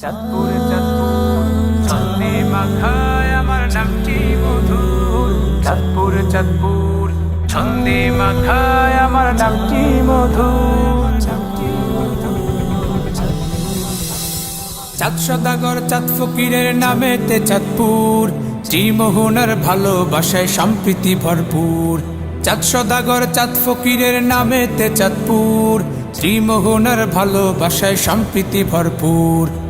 চাঁদপুর চাঁদপুর আমার নামটি মধুর। চাঁদপুর চাঁদপুর ছন্দে মাখায় আমার নামটি মধুর। চাঁদ সদাগর, চাঁদ ফকিরের নামেতে চাঁদপুর। শ্রীমোহনার ভালোবাসায় সম্প্রীতি ভরপুর। চাঁদ সদাগর, চাঁদ ফকিরের নামেতে চাঁদপুর। শ্রীমোহনার ভালোবাসায় সম্প্রীতি ভরপুর।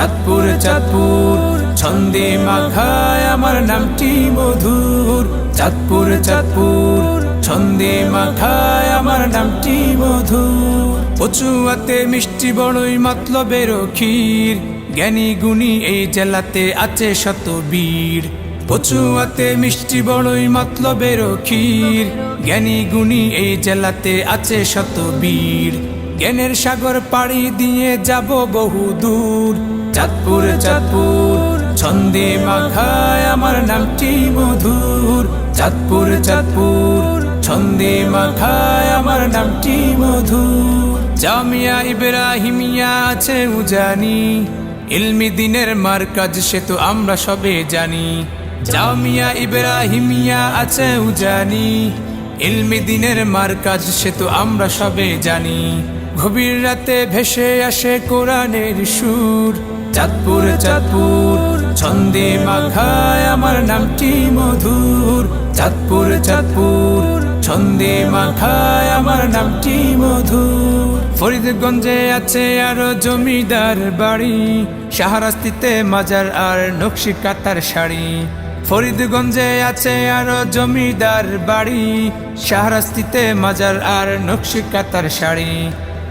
চাঁদপুর চাঁদপুর, ছন্দে মাখায় আমার নামটি মধুর। চাঁদপুর চাঁদপুর, ছন্দে মাখায় আমার নামটি মধুর। পচুয়াতে মিষ্টি বড়ই মতলবের ক্ষীর। জ্ঞানী গুণী এই জেলাতে আছে শত বীর। পচুয়াতে মিষ্টি বড়ই মতলবের ক্ষীর। জ্ঞানী গুণী এই জেলাতে আছে শত বীর। জ্ঞানের সাগর পাড়ি দিয়ে যাব বহু দূর। চাঁদপুর চাঁদপুর, ছন্দে মাখায় আমার নামটি মধুর। চাঁদপুর চাঁদপুর, ছন্দে মাখায় আমার নামটি মধুর। জামিয়া ইব্রাহিমিয়া আছে উজানি, ইলমি দিনের মার্কাজ সে তো আমরা সবে জানি। জামিয়া ইব্রাহিমিয়া আছে উজানি, ইলমি দিনের মার্কাজ সে তো আমরা সবে জানি। গভীর রাতে ভেসে আসে কোরআনের সুর। চাঁদপুর চাঁদপুর, ছন্দে মাখায় আমার নামটি মধুর। চাঁদপুর চাঁদপুর, ছন্দে মাখায় আমার নামটি মধুর। ফরিদগঞ্জে আছে আরও জমিদার বাড়ি। শাহরাস্তিতে মাজার আর নকশি কাতার শাড়ি। ফরিদগঞ্জে আছে আরও জমিদার বাড়ি। শাহরাস্তিতে মাজার আর নকশি কাতার শাড়ি।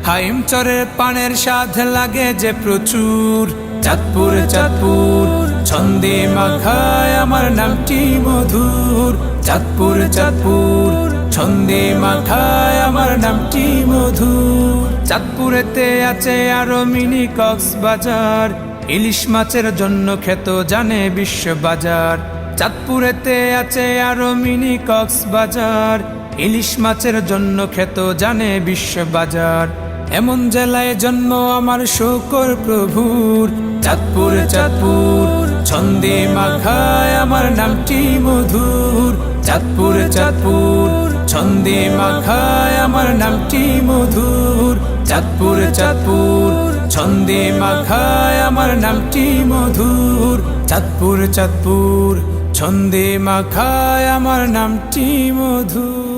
হাইম চরের পানের স্বাদ লাগে যে প্রচুর। চাঁদপুর চাঁদপুর, ছন্দে মাখায় আমার নামটি মধুর। চাঁদপুর চাঁদপুর, ছন্দে মাখায় আমার নামটি মধুর। চাঁদপুরেতে আছে আরও মিনি কক্সবাজার ইলিশ মাছের জন্য খ্যাত জানে বিশ্ব বাজার চাঁদপুরেতে আছে আরও মিনি কক্সবাজার ইলিশ মাছের জন্য খ্যাত জানে বিশ্ব বাজার এমন জেলায় জন্ম আমার শোকর প্রভুর। চাঁদপুর চাঁদপুর, ছন্দে মাখায় আমার নামটি মধুর। চাঁদপুর চাঁদপুর, ছন্দে মাখায় আমার নামটি মধুর। চাঁদপুর চাঁদপুর, ছন্দে মাখায় আমার নামটি মধুর। চাঁদপুর চাঁদপুর, ছন্দে মাখায় আমার নামটি মধুর।